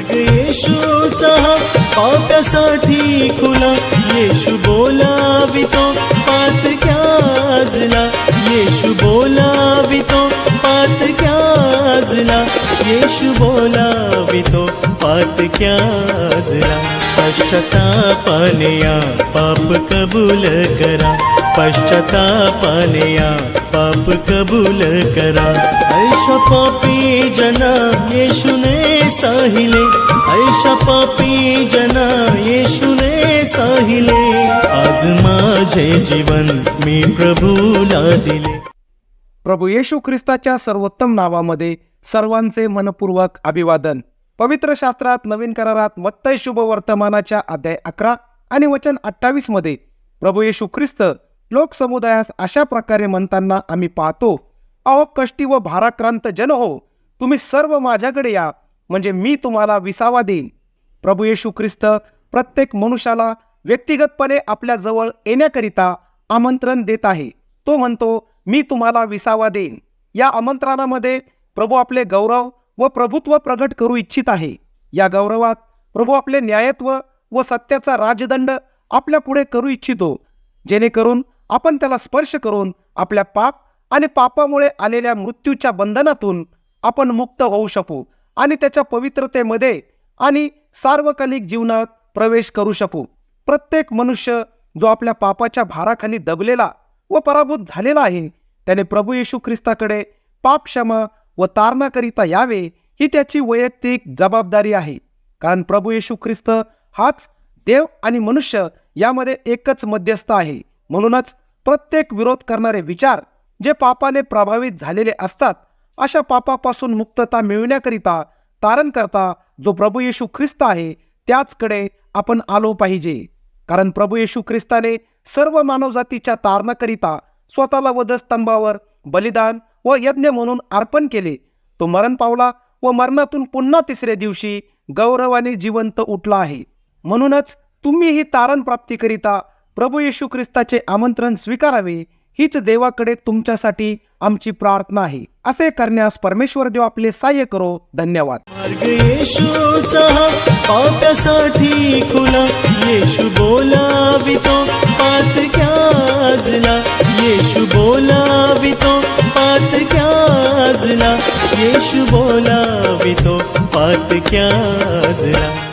मार्ग येशूचा. पाप्यासाठी खुला येशू बोलावितो पात क्याजला येशू बोलावितो पात क्याजला येशू बोलावितो पात क्याजला पश्चातापाने या पाप कबूल करा. पश्चातापाने या पाप कबूल करा. ऐश पापी जना येशुने साहिले। ऐश पापी जना येशुने साहिले। आज माझे जीवन मी प्रभूला दिले। प्रभू येशू ख्रिस्ताच्या सर्वोत्तम नावामध्ये सर्वांचे मनपूर्वक अभिवादन. पवित्र शास्त्रात नवीन करारात मत्तय शुभ वर्तमानाच्या अध्याय अकरा आणि वचन अठ्ठावीसमध्ये प्रभू येशू ख्रिस्त लोक समुदायास अशा प्रकारे म्हणताना आम्ही पाहतो अहो कष्टी व भाराक्रांत जन हो तुम्ही सर्व माझ्याकडे या म्हणजे मी तुम्हाला विसावा देईन. प्रभू येशू ख्रिस्त प्रत्येक मनुष्याला व्यक्तिगतपणे आपल्या जवळ येण्याकरिता आमंत्रण देत आहे. तो म्हणतो मी तुम्हाला विसावा देईन. या आमंत्रणामध्ये प्रभू आपले गौरव व प्रभुत्व प्रगट करू इच्छित आहे. या गौरवात प्रभू आपले न्यायत्व व सत्याचा राजदंड आपल्या पुढे करू इच्छितो. जेणेकरून आपण त्याला स्पर्श करून आपल्या पाप आणि पापामुळे आलेल्या मृत्यूच्या बंधनातून आपण मुक्त होऊ शकू आणि त्याच्या पवित्रतेमध्ये आणि सार्वकालिक जीवनात प्रवेश करू शकू. प्रत्येक मनुष्य जो आपल्या पापाच्या भाराखाली दबलेला व पराभूत झालेला आहे त्याने प्रभू येशू ख्रिस्ताकडे पाप क्षमा व तारणाकरिता यावे ही त्याची वैयक्तिक जबाबदारी आहे. कारण प्रभू येशू ख्रिस्त हाच देव आणि मनुष्य यामध्ये एकच मध्यस्थ आहे. म्हणूनच प्रत्येक विरोध करणारे विचार जे पापाने प्रभावित झालेले असतात अशा पापापासून मुक्तता मिळवण्याकरिता तारण करता जो प्रभू येशू ख्रिस्त आहे त्याचकडे आपण आलो पाहिजे. कारण प्रभू येशू ख्रिस्ताने सर्व मानवजातीच्या तारणाकरिता स्वतःला वधस्तंभावर बलिदान व यज्ञ म्हणून अर्पण केले. तो मरण पावला व मरणातून पुन्हा तिसऱ्या दिवशी गौरवाने जिवंत उठला आहे. म्हणूनच तुम्हीही तारण प्राप्तीकरिता प्रभू येशू ख्रिस्ताचे आमंत्रण स्वीकारावे हीच देवाकडे तुमच्यासाठी आमची प्रार्थना आहे. असे करण्यास परमेश्वर देव आपले सहाय्य करो. धन्यवाद. मार्ग खुला. येशू बोलावितो पात क्याजला येशू बोलावितो पात क्याजला येशू बोलावितो पात क्याजला